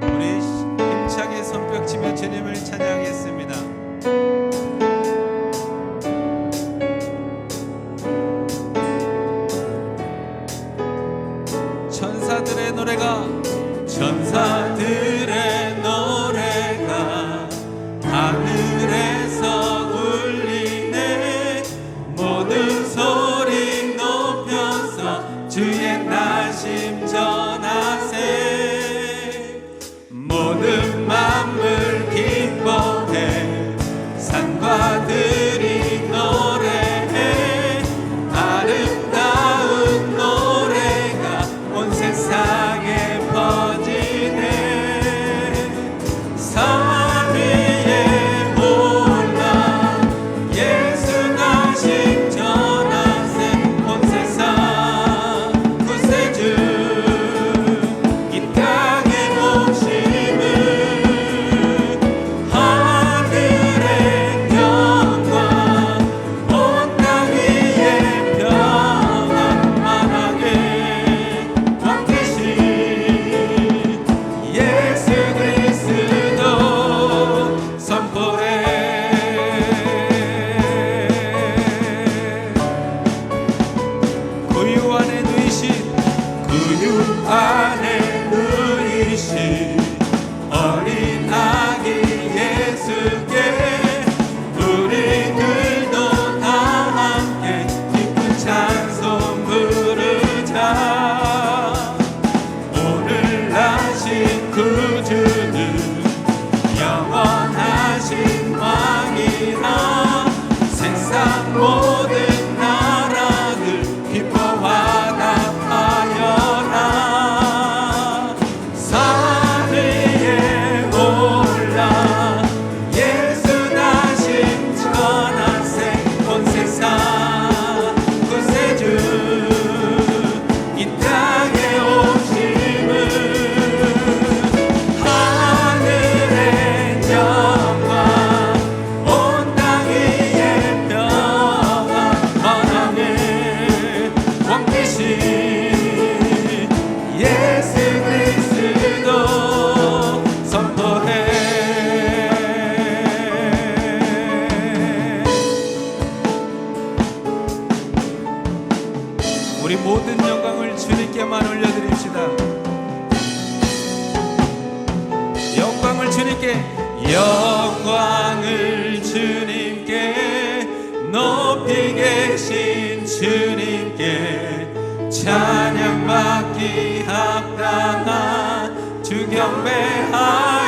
우리 힘차게 손뼉치며 주님을 찬양했습니다. 올려드립시다. 영광을 주님께, 영광을 주님께, 높이 계신 주님께, 찬양받기 합당한 주 경배하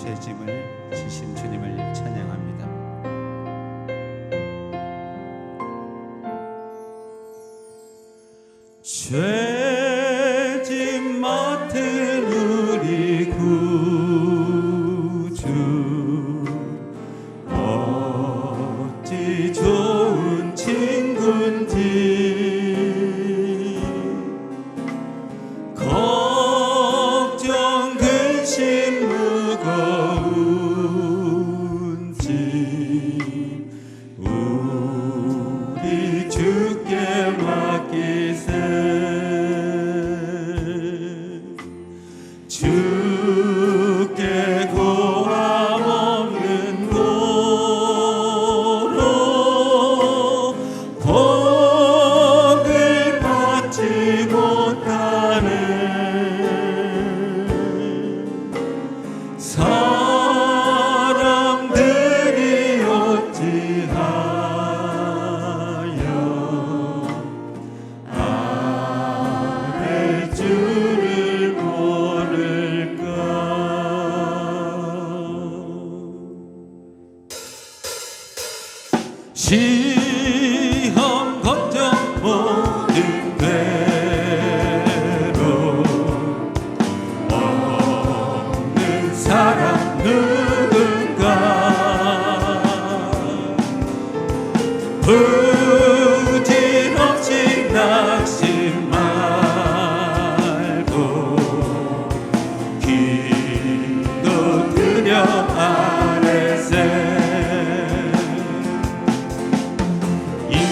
죄짐을 지신 주님을 찬양합니다. 죄 Amen.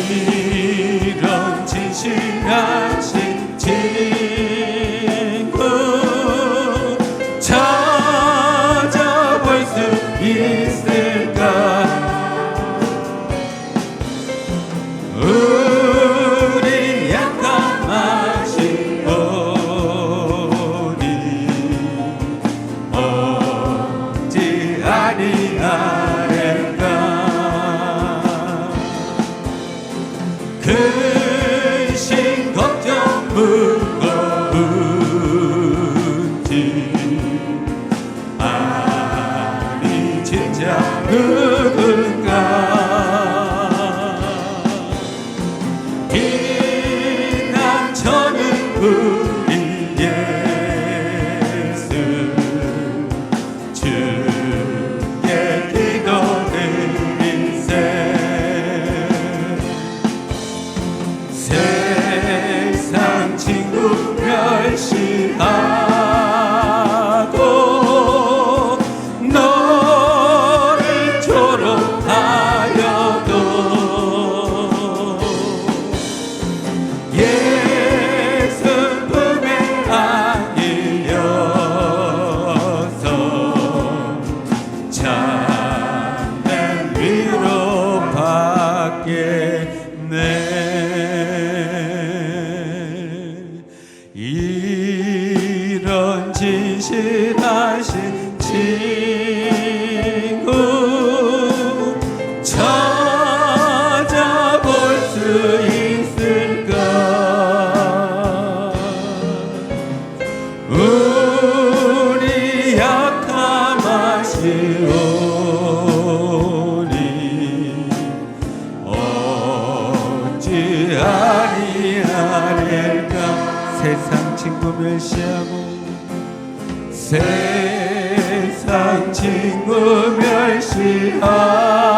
이런 진실하신 you. 오리, 어찌하니 하릴까? 세상 친구 멸시하고 세상 친구 멸시하고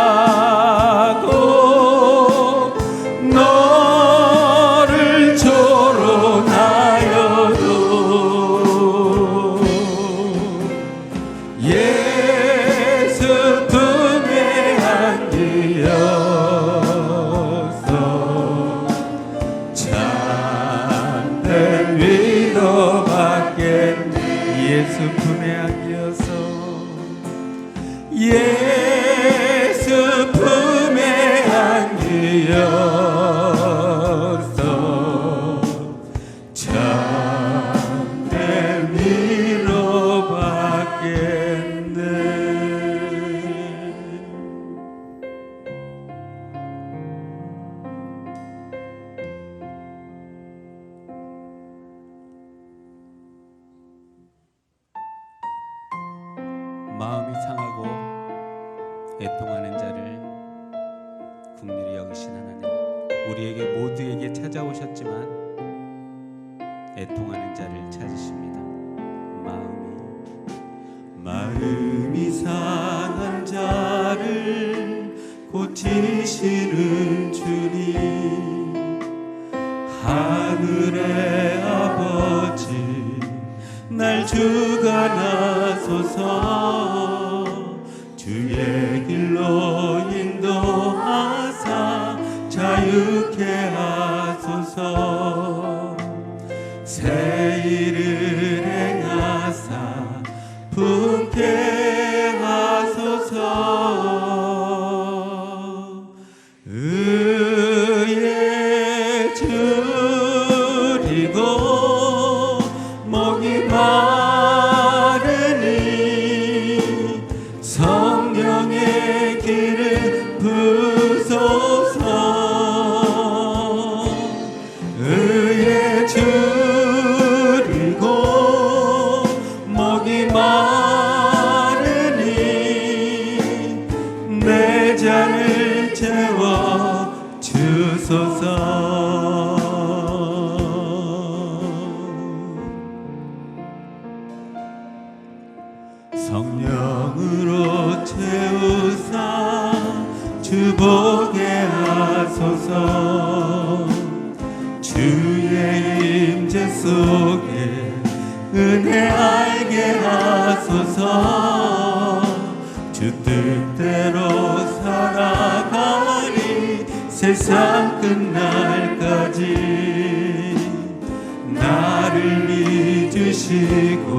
우리에게 모두에게 찾아오셨지만 애통하는 자를 찾으십니다. 마음이 마음이 상한 자를 고치시는 주님 하늘의 아버지 날 주관하소서 성령으로 채우사 주보게 하소서. 주의 임재 속에 은혜 알게 하소서. 주 뜻대로 살아가리 세상 끝날까지 나를 믿으시고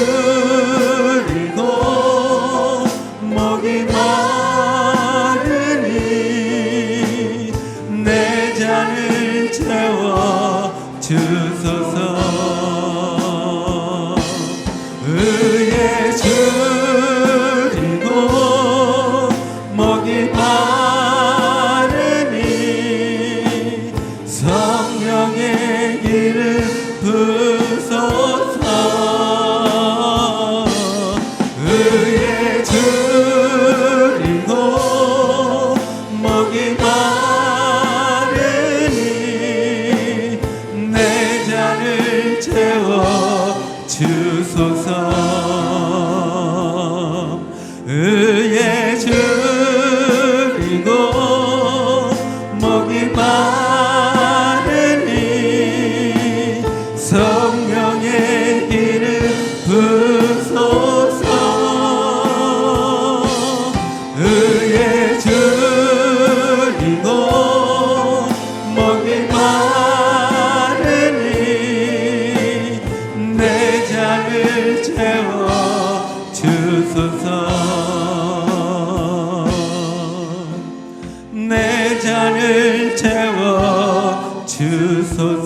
성령의 길을 주소서